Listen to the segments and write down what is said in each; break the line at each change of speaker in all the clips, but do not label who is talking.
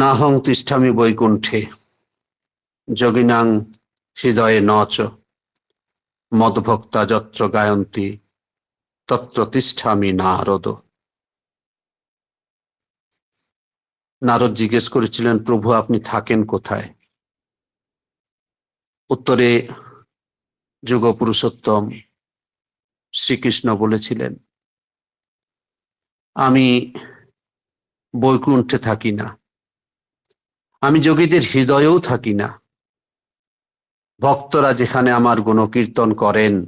নাহং তিষ্ঠামি বৈকুণ্ঠে, যোগিনাং হৃদয়ে নচ, মদভক্তা যত্র গায়ন্তী, তত্র তিষ্ঠামি নারদ। নারদ জিজ্ঞেস করেছিলেন, প্রভু, আপনি থাকেন কোথায়? উত্তরে যুগ পুরুষোত্তম শ্রীকৃষ্ণ বলেছিলেন, আমি বৈকুণ্ঠে থাকি না। আমি যোগীদের হৃদয়েও থাকি না। ভক্তরা যেখানে আমার গুণকীর্তন করেন,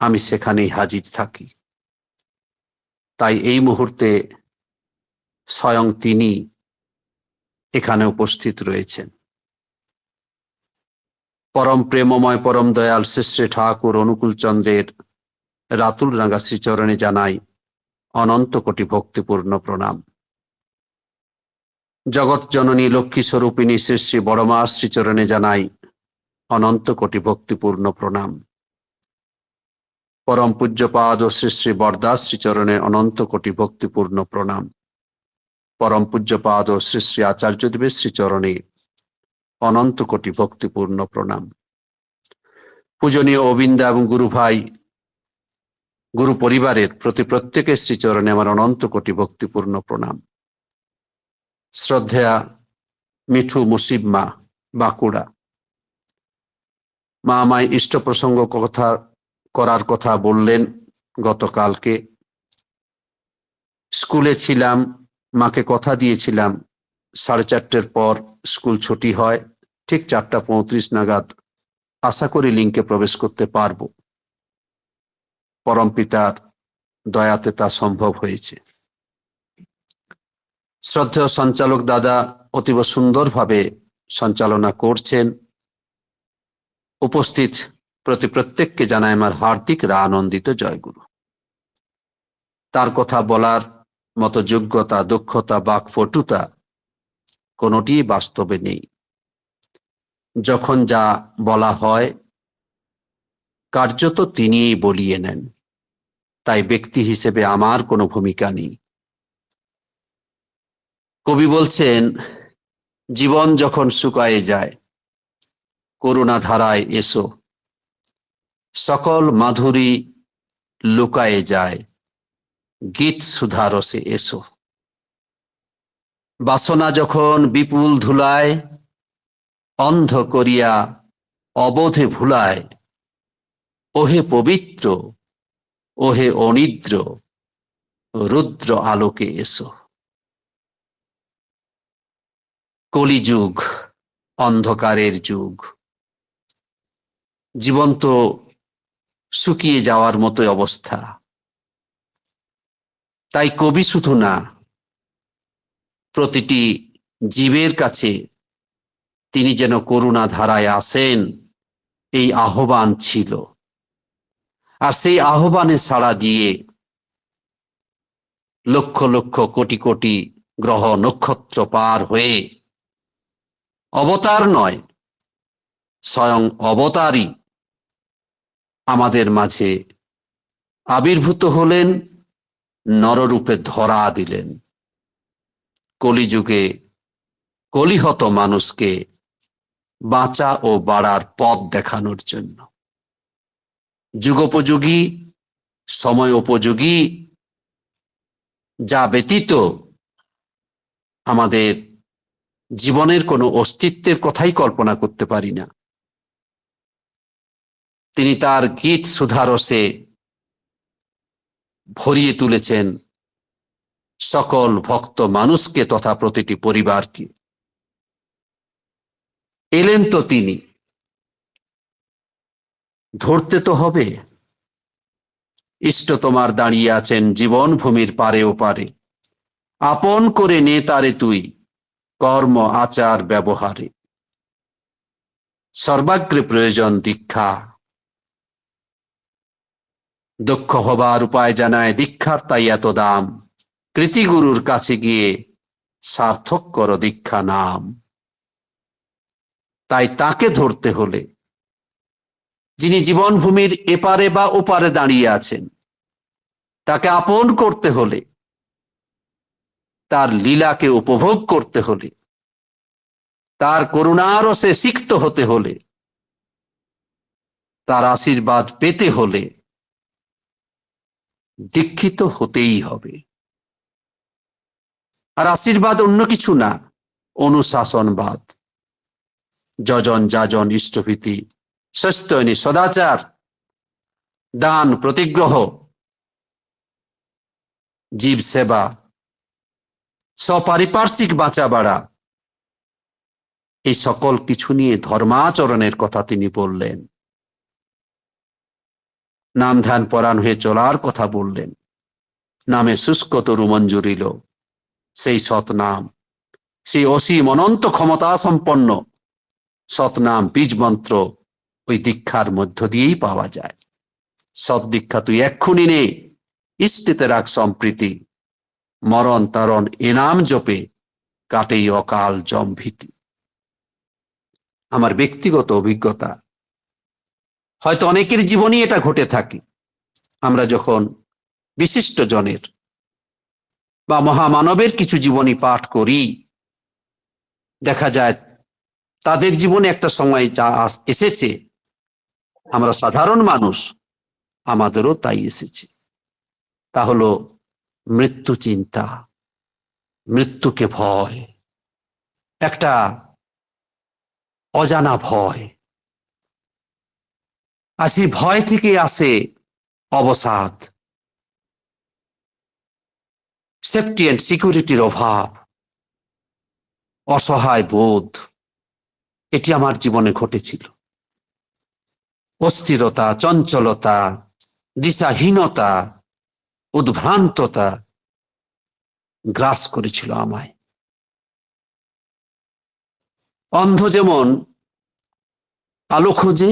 আমি সেখানেই হাজির থাকি। তাই এই মুহূর্তে স্বয়ং তিনি এখানে উপস্থিত রয়েছেন। পরম প্রেমময়, পরম দয়াল শ্রী শ্রী ঠাকুর অনুকূল চন্দ্রের রাতুল রাঙ্গা শ্রীচরণে জানাই অনন্ত কোটি ভক্তিপূর্ণ প্রণাম। জগৎ জননী লক্ষ্মী স্বরূপিণী শ্রী শ্রী বড়মা শ্রীচরণে জানাই অনন্ত কোটি ভক্তিপূর্ণ প্রণাম। পরম পূজ্যপাদ ও শ্রী শ্রী বরদাস শ্রীচরণে অনন্ত কোটি ভক্তিপূর্ণ প্রণাম। পরম পূজ্যপাদ ও শ্রী শ্রী আচার্যদেবের শ্রীচরণে অনন্ত কোটি ভক্তিপূর্ণ প্রণাম। পূজনীয় অবিন্দা এবং গুরু ভাই, গুরু পরিবারের প্রতি প্রত্যেকের শ্রীচরণে আমার অনন্ত কোটি ভক্তিপূর্ণ প্রণাম। শ্রদ্ধেয়া, মিঠু, মুসিব মা, বাঁকুড়া। মা আমায় ইষ্ট প্রসঙ্গ কথা, করার কথা বললেন গতকালকে। স্কুলে ছিলাম, মাকে কথা দিয়েছিলাম। সাড়ে চারটের পর স্কুল ছুটি হয়, ঠিক চারটা পঁয়ত্রিশ নাগাদ আশা করি লিঙ্কে প্রবেশ করতে পারব। পরম পিতার দয়াতে তা সম্ভব হয়েছে। শ্রদ্ধেয় সঞ্চালক দাদা অতীব সুন্দরভাবে সঞ্চালনা করছেন। উপস্থিত প্রতি প্রত্যেককে জানায় আমার হার্দিক রা আনন্দিত জয়গুরু। তার কথা বলার মতো যোগ্যতা, দক্ষতা, বাকফটুতা কোনোটি বাস্তবে নেই। যখন যা বলা হয়, কার্যত তিনিই বলিয়ে নেন। তাই ব্যক্তি হিসেবে আমার কোনো ভূমিকা নেই। কবি বলছেন, জীবন যখন শুকায়ে যায়, করুণা ধারায় এসো। সকল মাধুরী লুকায়ে যায়, গীত সুধারসে এসো। বাসনা যখন বিপুল ধুলায়, অন্ধ করিয়া অবধে ভুলায়, ওহে পবিত্র, ওহে অনিদ্র, রুদ্র আলোকে এসো। কলিযুগ, অন্ধকারের যুগ। জীবন তো শুকিয়ে যাওয়ার মতো অবস্থা। তাই কবি শুধু না, প্রতিটি জীবের কাছে তিনি যেন করুণা ধারায় আসেন, এই আহ্বান ছিল। আর সেই আহ্বানে সাড়া দিয়ে লক্ষ লক্ষ কোটি কোটি গ্রহ নক্ষত্র পার হয়ে অবতার নয়, স্বয়ং অবতারই আমাদের মাঝে আবির্ভূত হলেন, নররূপে ধরা দিলেন। কলিযুগে কলিহত মানুষকে বাঁচা ও বাড়ার পথ দেখানোর জন্য। যুগোপযোগী সময় উপযোগী যা ব্যতীত আমাদের জীবনের কোনো অস্তিত্বের কথাই কল্পনা করতে পারি না। তিনি তার গীত সুধারসে ভরিয়ে তুলেছেন সকল ভক্ত মানুষকে তথা প্রতিটি পরিবারকে। এলেন তো তিনি। ধরতে তো হবে। ইষ্ট তোমার দাঁড়িয়ে আছেন জীবন ভূমির পারে ও পারে আপন করে নে তারে তুই। কর্ম, আচার, ব্যবহারে। সর্বাগ্রে প্রয়োজন দীক্ষা। দক্ষ হবার উপায় জানায় দীক্ষার তাই এত দাম। কৃতিগুরুর কাছে গিয়ে সার্থক কর দীক্ষা নাম। তাই তাকে ধরতে হলে যিনি জীবনভূমির এপারে বা ওপারে দাঁড়িয়ে আছেন, তাকে আপন করতে হলে তার লীলাকে উপভোগ করতে হলে, তার করুণারও সে সিক্ত হতে হলে, তার আশীর্বাদ পেতে হলে দীক্ষিত হতেই হবে। আর আশীর্বাদ অন্য কিছু না, অনুশাসনবাদ। যজন যাজন ইষ্টভীতি, সস্তয়নী সদাচার, দান প্রতিগ্রহ জীব সেবা সপারিপার্শ্বিক বাঁচা বাড়া। এই সকল কিছু নিয়ে ধর্মাচরণের কথা তিনি বললেন। নাম ধ্যান পরাণ হয়ে চলার কথা বললেন। নামে শুষ্ক তরু মঞ্জুরিল সেই সৎনাম, সেই অসীম অনন্ত ক্ষমতা সম্পন্ন সৎনাম বীজ মন্ত্র ওই দীক্ষার মধ্য দিয়েই পাওয়া যায়। সৎ দীক্ষা তুই এক্ষুনি নে, ইষ্টিতে রাখ সম্প্রীতি। মরণ তারণ এনাম জপে কাটেই অকাল জম্ভীতি আমার ব্যক্তিগত অভিজ্ঞতা, হয়তো অনেকের জীবনই এটা ঘটে থাকে। আমরা যখন বিশিষ্ট জনের বা মহামানবের কিছু জীবনী পাঠ করি, দেখা যায় তাদের জীবনে একটা সময় যা এসেছে, আমরা সাধারণ মানুষ, আমাদেরও তাই এসেছে। তা হলো মৃত্যু চিন্তা, মৃত্যুকে ভয়, একটা অজানা ভয়। আর ভয় থেকে আসে অবসাদ। সেফটি অ্যান্ড সিকিউরিটির অভাব, অসহায় বোধ, এটি আমার জীবনে ঘটেছিল। অস্থিরতা, চঞ্চলতা, দিশাহীনতা উদ্ভ্রান্ততা গ্রাস করেছিল আমায়। অন্ধ যেমন আলো খোঁজে,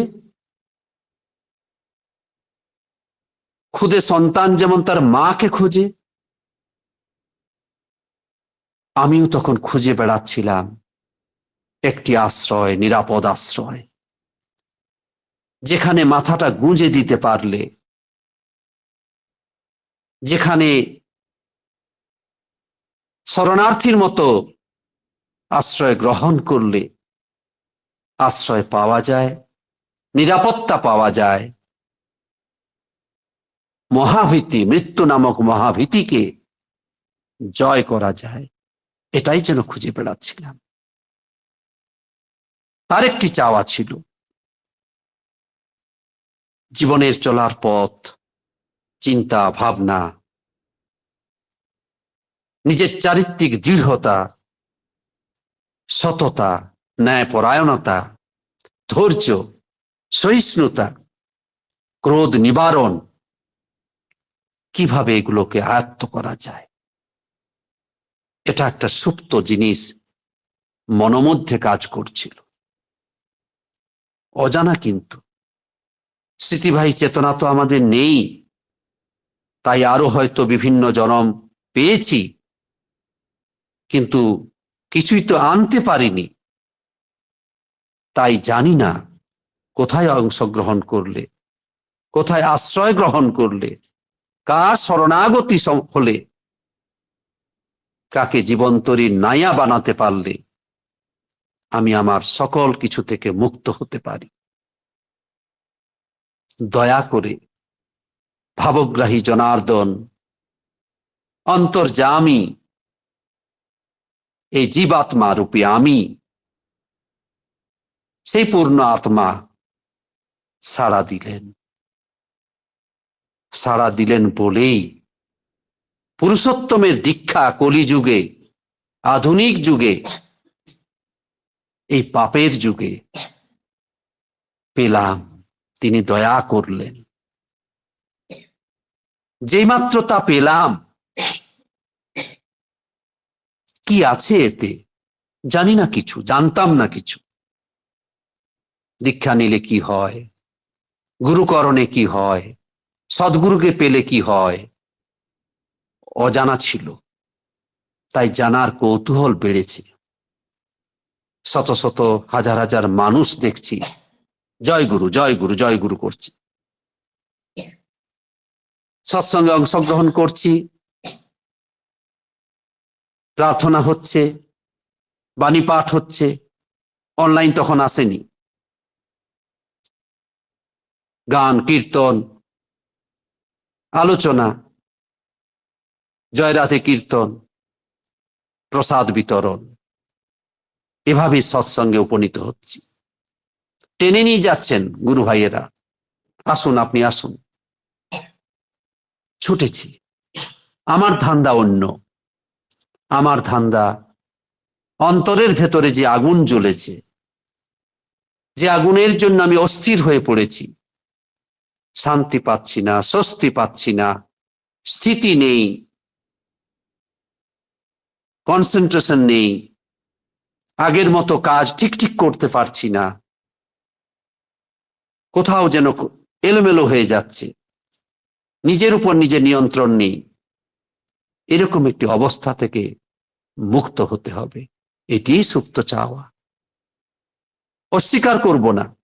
খুদে সন্তান যেমন তার মাকে খোঁজে, আমিও তখন খুঁজে বেড়াচ্ছিলাম একটি আশ্রয়, নিরাপদ আশ্রয়, যেখানে মাথাটা গুঁজে দিতে পারলে যেখানে শরণার্থীর মতো আশ্রয় গ্রহণ করলে আশ্রয় পাওয়া যায়, নিরাপত্তা পাওয়া যায়। মহাভীতি, মৃত্যু নামক মহাভীতিকে জয় করা যায়। এটাই যেন খুঁজে বেড়াচ্ছিলাম। আরেকটি চাওয়া ছিল, জীবনের চলার পথ চিন্তা, ভাবনা, নিজের চারিত্রিক দৃঢ়তা, সততা, ন্যায়পরায়ণতা, ধৈর্য, সহিষ্ণুতা, ক্রোধ নিবারণ, কীভাবে এগুলোকে আয়ত্ত করা যায়? এটা একটা সুপ্ত জিনিস, মনোমধ্যে কাজ করছিল। অজানা কিন্তু। স্মৃতিবাহী চেতনা তো আমাদের নেই। তাই আরও হয়তো বিভিন্ন জনম পেয়েছি। কিন্তু কিছুই তো আনতে পারিনি। তাই জানি না কোথায় অংশগ্রহণ করলে, কোথায় আশ্রয় গ্রহণ করলে, কার শরণাগতি হলে, কাকে জীবন্তরী নায়া বানাতে পারলে, আমি আমার সকল কিছু থেকে মুক্ত হতে পারি। দয়া করে ভাবগ্রাহী জনার্দন অন্তর্জামী এই জীবাত্মা রূপে আমি, সেই পূর্ণ আত্মা সাড়া দিলেন। সাড়া দিলেন বলেই পুরুষোত্তমের দীক্ষা কলিযুগে, আধুনিক যুগে, এই পাপের যুগে পেলাম, তিনি দয়া করলেন। যেইমাত্র তা পেলাম। কি আছে এতে? জানি না কিছু, জানতাম না কিছু। দীক্ষা নিলে কি হয়? গুরুকরণে কি হয়? সদ্গুরুকে পেলে কি হয়? অজানা ছিল, তাই জানার কৌতূহল বেড়েছে। শত শত হাজার হাজার মানুষ দেখছি, জয় গুরু জয় গুরু জয় গুরু করছি। সৎসঙ্গে অংশগ্রহণ করছি। প্রার্থনা হচ্ছে, বাণী পাঠ হচ্ছে অনলাইন তখন আসেনি। গান, কীর্তন, আলোচনা জয়রাতে কীর্তন, প্রসাদ বিতরণ এভাবে সৎসঙ্গে উপনীত হচ্ছি। টেনে নিয়ে যাচ্ছেন গুরু ভাইয়েরা। আসুন, আপনি আসুন। ছুটেছি। আমার ধান্দা অন্য। আমার ধান্দা অন্তরের ভেতরে যে আগুন জ্বলেছে, যে আগুনের জন্য আমি অস্থির হয়ে পড়েছি। শান্তি পাচ্ছি না, স্বস্তি পাচ্ছি না, স্থিতি নেই কনসেন্ট্রেশন নেই, আগের মতো কাজ ঠিক ঠিক করতে পারছি না। কোথাও যেন এলোমেলো হয়ে যাচ্ছে। নিজের উপর নিজের নিয়ন্ত্রণ নেই। এরকম একটি অবস্থা থেকে মুক্ত হতে হবে। এটিই সুপ্ত চাওয়া। অস্বীকার করব না।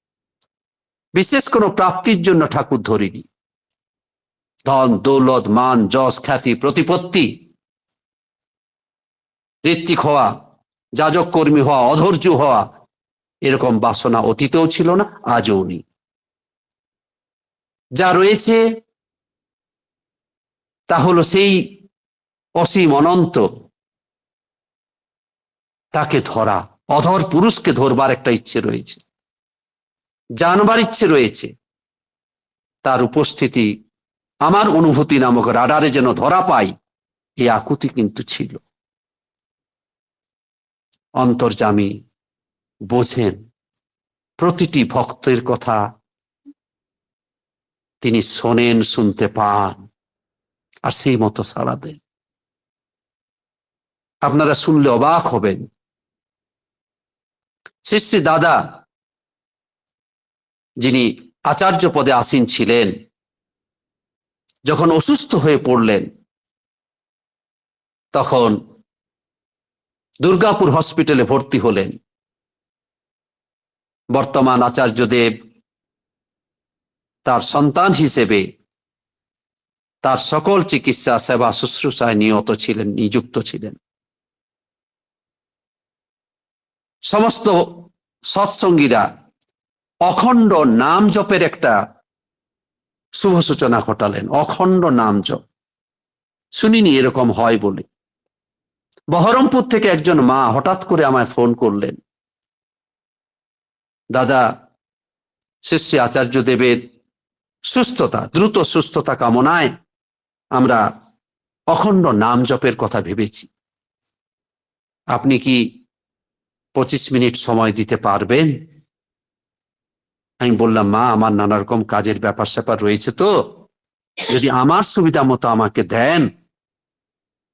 বিশেষ কোনো প্রাপ্তির জন্য ঠাকুর ধরিনি। ধন, দৌলত, মান, যশ, খ্যাতি, প্রতিপত্তি, ঋত্বিক হওয়া, যাজক কর্মী হওয়া, অধৈর্য হওয়া, এরকম বাসনা অতীতেও ছিল না, আজও নেই। যা রয়েছে তা হলো সেই অসীম অনন্ত। তাকে ধরা, অধর পুরুষকে ধরবার একটা ইচ্ছে রয়েছে। জানবার ইচ্ছে রয়েছে। তার উপস্থিতি আমার অনুভূতি নামক রাডারে যেন ধরা পাই এই আকুতি কিন্তু ছিল। অন্তর্জামী বোঝেন, প্রতিটি ভক্তের কথা তিনি শোনেন, শুনতে পান। আর সেই মতো সাড়া দেন। আপনারা শুনলে অবাক হবেন। শ্রী দাদা, যিনি আচার্য পদে আসীন ছিলেন, যখন অসুস্থ হয়ে পড়লেন, তখন দুর্গাপুর হসপিটালে ভর্তি হলেন। বর্তমান আচার্যদেব তার সন্তান হিসেবে তার সকল চিকিৎসা, সেবা, শুশ্রূষায় নিয়ত ছিলেন, নিযুক্ত ছিলেন। সমস্ত সৎসঙ্গীরা অখণ্ড নাম জপের একটা শুভ সূচনা ঘটালেন, অখণ্ড নাম জপ। শুনিনি এরকম হয় বলে। বহরমপুর থেকে একজন মা হঠাৎ করে আমায় ফোন করলেন। দাদা শিষ্য আচার্য দেবের সুস্থতা, দ্রুত সুস্থতা কামনায় আমরা অখণ্ড নাম জপের কথা ভেবেছি। আপনি কি পঁচিশ মিনিট সময় দিতে পারবেন? আমি বললাম, মা, আমার নানা রকম কাজের ব্যাপার স্যাপার রয়েছে তো। যদি আমার সুবিধা মতো আমাকে দেন,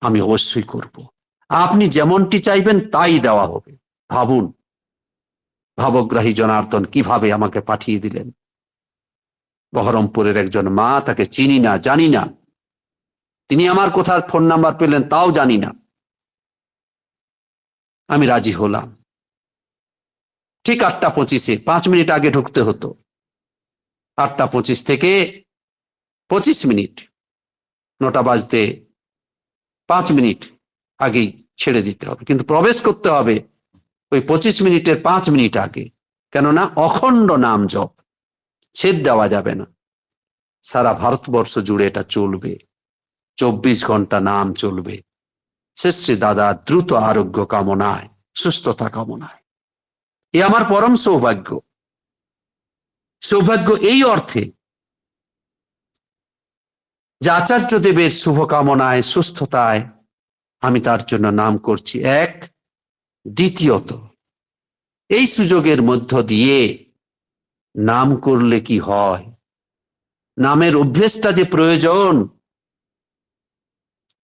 আমি অবশ্যই করব। আপনি যেমনটি চাইবেন, তাই দেওয়া হবে। ভাবুন, ভাবগ্রাহী জনার্দন কীভাবে আমাকে পাঠিয়ে দিলেন? বহরমপুরের একজন মা তাকে চিনি না, জানি না। তিনি আমার কোথার ফোন নাম্বার পেলেন তাও জানি না। আমি রাজি হলাম। ঠিক আটটা পঁচিশে, পাঁচ মিনিট আগে ঢুকতে হতো। আটটা পঁচিশ থেকে পঁচিশ মিনিট, নটা বাজতে পাঁচ মিনিট আগেই ছেড়ে দিতে হবে। কিন্তু প্রবেশ করতে হবে ওই পঁচিশ মিনিটের পাঁচ মিনিট আগে। কেননা অখণ্ড নাম জপ, ছেদ দেওয়া যাবে না। সারা ভারতবর্ষ জুড়ে এটা চলবে। চব্বিশ ঘণ্টা নাম চলবে। শ্রী দাদা, দ্রুত আরোগ্য কামনায়, সুস্থতা কামনায়। এ আমার পরম সৌভাগ্য। সৌভাগ্য এই অর্থে যে আচার্য দেবের শুভকামনায়, সুস্থতায় আমি তার জন্য নাম করছি এক। দ্বিতীয়ত, এই সুযোগের মধ্য দিয়ে নাম করলে কি হয়? নামের অভ্যেসটা যে প্রয়োজন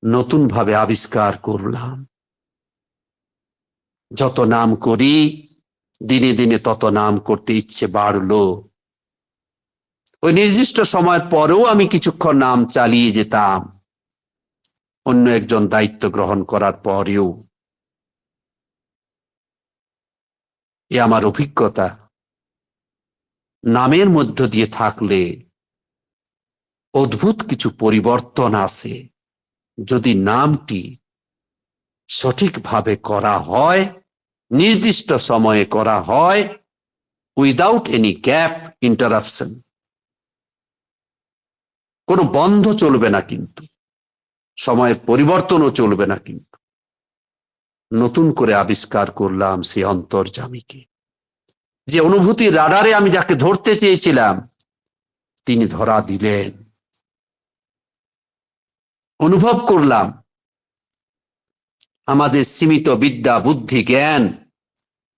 নতুন ভাবে আবিষ্কার করলাম। যত নাম করি, দিনে দিনে তত নাম করতে ইচ্ছে বাড়লো। ওই নির্দিষ্ট সময়ের পরেও আমি কিছুক্ষণ নাম চালিয়ে যেতাম। অন্য একজন দায়িত্ব গ্রহণ করার পরেও। এ আমার অভিজ্ঞতা। নামের মধ্য দিয়ে থাকলে অদ্ভুত কিছু পরিবর্তন আসে। যদি নামটি সঠিকভাবে করা হয়, নির্দিষ্ট সময়ে করা হয় উইদাউট এনি গ্যাপ ইন্টারাপশন কোনো বন্ধ চলবে না কিন্তু। সময়ের পরিবর্তনও চলবে না কিন্তু। নতুন করে আবিষ্কার করলাম সেই অন্তর্জামীকে যে অনুভূতির রাডারে আমি যাকে ধরতে চেয়েছিলাম, তিনি ধরা দিলেন। অনুভব করলাম। আমাদের সীমিত বিদ্যা, বুদ্ধি, জ্ঞান,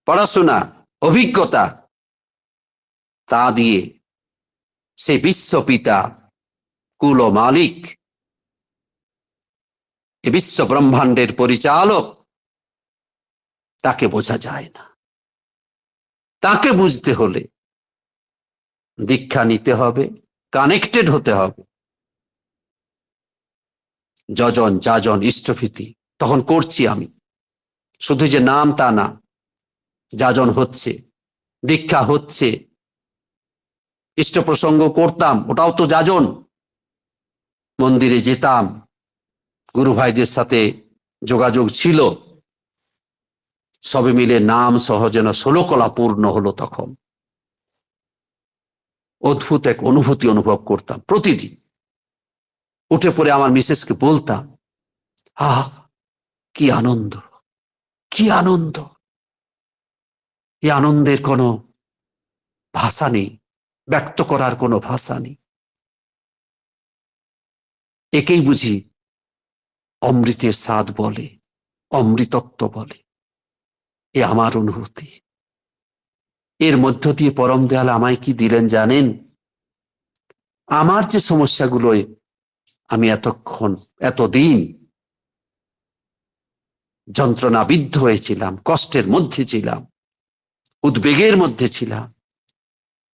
পড়াশোনা, অভিজ্ঞতা, তা দিয়ে সে বিশ্বপিতা কুল মালিক, এ বিশ্ব ব্রহ্মাণ্ডের পরিচালক, তাকে বোঝা যায় না। তাকে বুঝতে হলে দীক্ষা নিতে হবে কানেক্টেড হতে হবে। যজন, যাজন, ইষ্টভীতি, তখন করছি আমি। শুধু যে নাম তা না, যাজন হচ্ছে, দীক্ষা হচ্ছে ইষ্ট প্রসঙ্গ করতাম, ওটাও তো যাজন। মন্দিরে যেতাম, গুরু ভাইদের সাথে যোগাযোগ ছিল। সবে মিলে নাম সহ যেন ষোলকলা পূর্ণ হলো তখন। অদ্ভুত এক অনুভূতি অনুভব করতাম প্রতিদিন। উঠে পড়ে আমার মিসেসকে বলতাম, আহ, কি আনন্দ কি আনন্দ। এই আনন্দের কোনো ভাষা নেই, ব্যক্ত করার কোনো ভাষা নেই। একেই বুঝি অমৃতের স্বাদ বলে, অমৃতত্ব বলে। এ আমার অনুভূতি। এর মধ্য দিয়ে পরম দয়াল আমায় কি দিলেন জানেন? আমার যে সমস্যাগুলোয় আমি এতক্ষণ, এতদিন যন্ত্রণাবিদ্ধ হয়েছিলাম, কষ্টের মধ্যে ছিলাম, উদ্বেগের মধ্যে ছিলাম,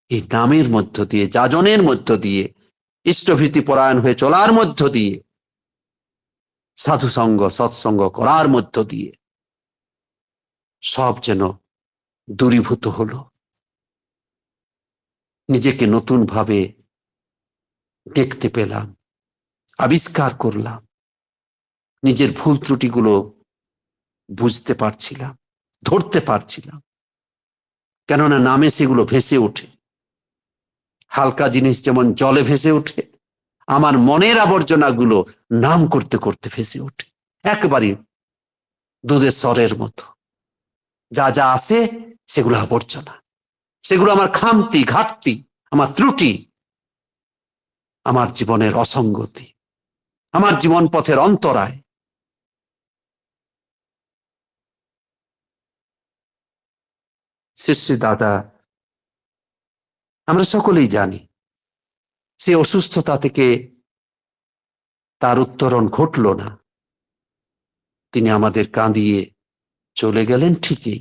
এই নামের মধ্য দিয়ে, যাজনের মধ্য দিয়ে, ইষ্টভীতি পরায়ণ হয়ে চলার মধ্য দিয়ে, সাধুসঙ্গ, সৎসঙ্গ করার মধ্য দিয়ে, সব যেন দূরীভূত হলো। নিজেকে নতুন ভাবে দেখতে পেলাম। আবিষ্কার করলাম। নিজের ভুল ত্রুটিগুলো বুঝতে পারছিলাম, ধরতে পারছিলাম। কেননা নামে সেগুলো ভেসে ওঠে। হালকা জিনিস যেমন জলে ভেসে ওঠে, আমার মনের আবর্জনাগুলো নাম করতে করতে ভেসে ওঠে। একবারই দুধের স্বরের মতো। যা যা আসে সেগুলো আবর্জনা। সেগুলো আমার খামতি, ঘাটতি, আমার ত্রুটি, আমার জীবনের অসঙ্গতি। আমার জীবন পথের অন্তরায়। শ্রী দাদা আমরা সকলেই জানি, সে অসুস্থতা থেকে তার উত্তরণ ঘটল না। তিনি আমাদের কাঁদিয়ে চলে গেলেন ঠিকই,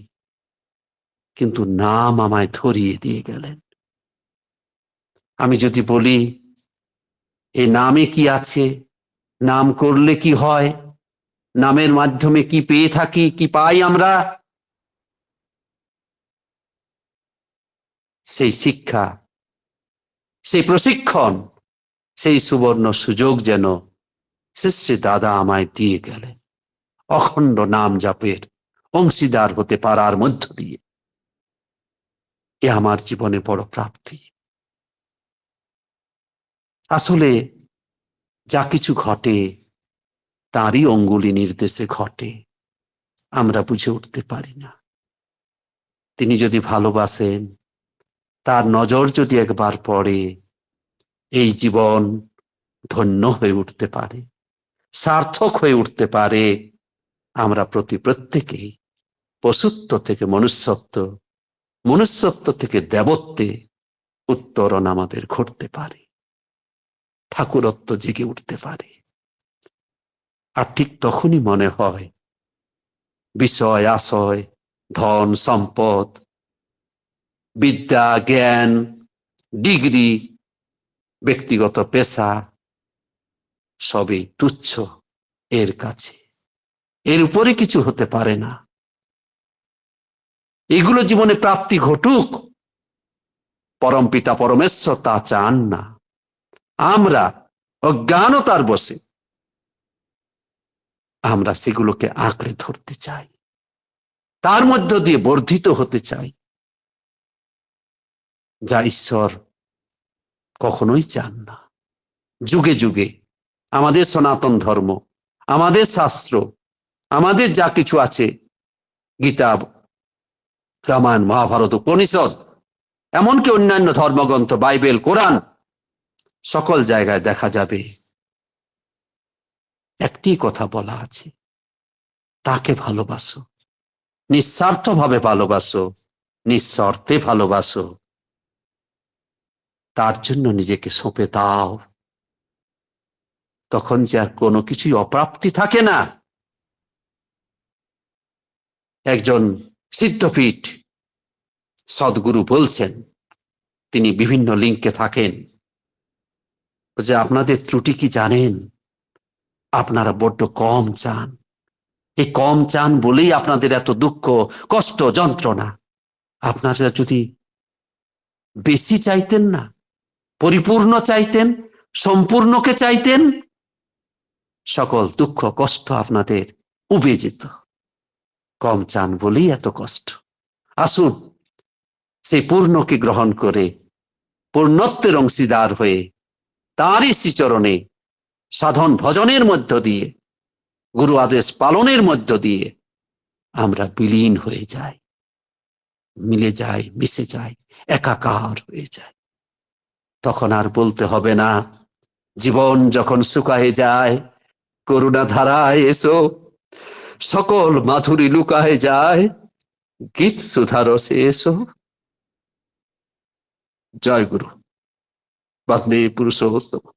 কিন্তু নাম আমায় ধরিয়ে দিয়ে গেলেন। আমি যদি বলি, এ নামে কি আছে? নাম করলে কি হয়? নামের মাধ্যমে কি পেয়ে থাকি? কি পাই আমরা? সেই শিক্ষা, সেই প্রশিক্ষণ, সেই সুবর্ণ সুযোগ যেন শ্রী দাদা আমায় দিয়ে গেলেন। অখণ্ড নাম জাপের অংশীদার হতে পারার মধ্য দিয়ে। এ আমার জীবনে বড় প্রাপ্তি। আসলে যা কিছু ঘটে, তারই অঙ্গুলি নির্দেশে ঘটে। আমরা বুঝে উঠতে পারি না। তিনি যদি ভালোবাসেন, তার নজর যদি একবার পড়ে, এই জীবন ধন্য হয়ে উঠতে পারে, সার্থক হয়ে উঠতে পারে। আমরা প্রতি প্রত্যেকেই পশুত্ব থেকে মনুষ্যত্ব মনুষ্যত্ব থেকে দেবত্বে উত্তরণ আমাদের ঘটতে পারে। ঠাকুরত্ব জেগে উঠতে পারে। আর ঠিক তখনই মনে হয়, বিষয়, আশয়, ধন, সম্পদ, বিদ্যা, জ্ঞান, ডিগ্রি, ব্যক্তিগত পেশা, সবই তুচ্ছ এর কাছে। এর উপরে কিছু হতে পারে না। এগুলো জীবনে প্রাপ্তি ঘটুক, পরম পিতা পরমেশ্বর তা চান না। আমরা অজ্ঞানতার বসে। আমরা সেগুলোকে আঁকড়ে ধরতে চাই। তার মধ্য দিয়ে বর্ধিত হতে চাই। যা ঈশ্বর কখনোই চান না। যুগে যুগে আমাদের সনাতন ধর্ম, আমাদের শাস্ত্র, আমাদের যা কিছু আছে, গীতা, রামায়ণ, মহাভারত, উপনিষদ, এমনকি অন্যান্য ধর্মগ্রন্থ, বাইবেল, কোরআন সকল জায়গায় দেখা যাবে। একটি কথা বলা আছে। তাকে ভালোবাসো। নিঃস্বার্থভাবে ভালোবাসো। নিঃস্বার্থে ভালোবাসো। তার জন্য নিজেকে সঁপে দাও। তখন যে আর কোনো কিছুই অপ্রাপ্তি থাকে না। একজন সিদ্ধপীঠ সদ্গুরু বলছেন, তিনি বিভিন্ন লিঙ্কে থাকেন। যে আপনাদের ত্রুটি কি জানেন? আপনারা বড্ড কম চান। এই কম চান বলেই আপনাদের এত দুঃখ, কষ্ট, যন্ত্রণা। আপনারা যদি বেশি চাইতেন না, পরিপূর্ণ চাইতেন, সম্পূর্ণকে চাইতেন, সকল দুঃখ, কষ্ট আপনাদের উবে যেত। কম চান বলেই এত কষ্ট। আসুন, সেই পূর্ণকে গ্রহণ করে পূর্ণত্বের অংশীদার হয়ে তাঁরই শ্রীচরণে সাধন ভজনের মধ্য দিয়ে, গুরু আদেশ পালনের মধ্য দিয়ে আমরা বিলীন হয়ে যাই। মিলে যাই, মিশে যাই, একাকার হয়ে যায় তখন আর বলতে হবে না, জীবন যখন শুকায়ে যায় করুণা ধারায় এসো, সকল মাধুরী লুকায় যায়, গীত সুধারসে এসো। জয় গুরু। বন্দে পুরুষোত্তম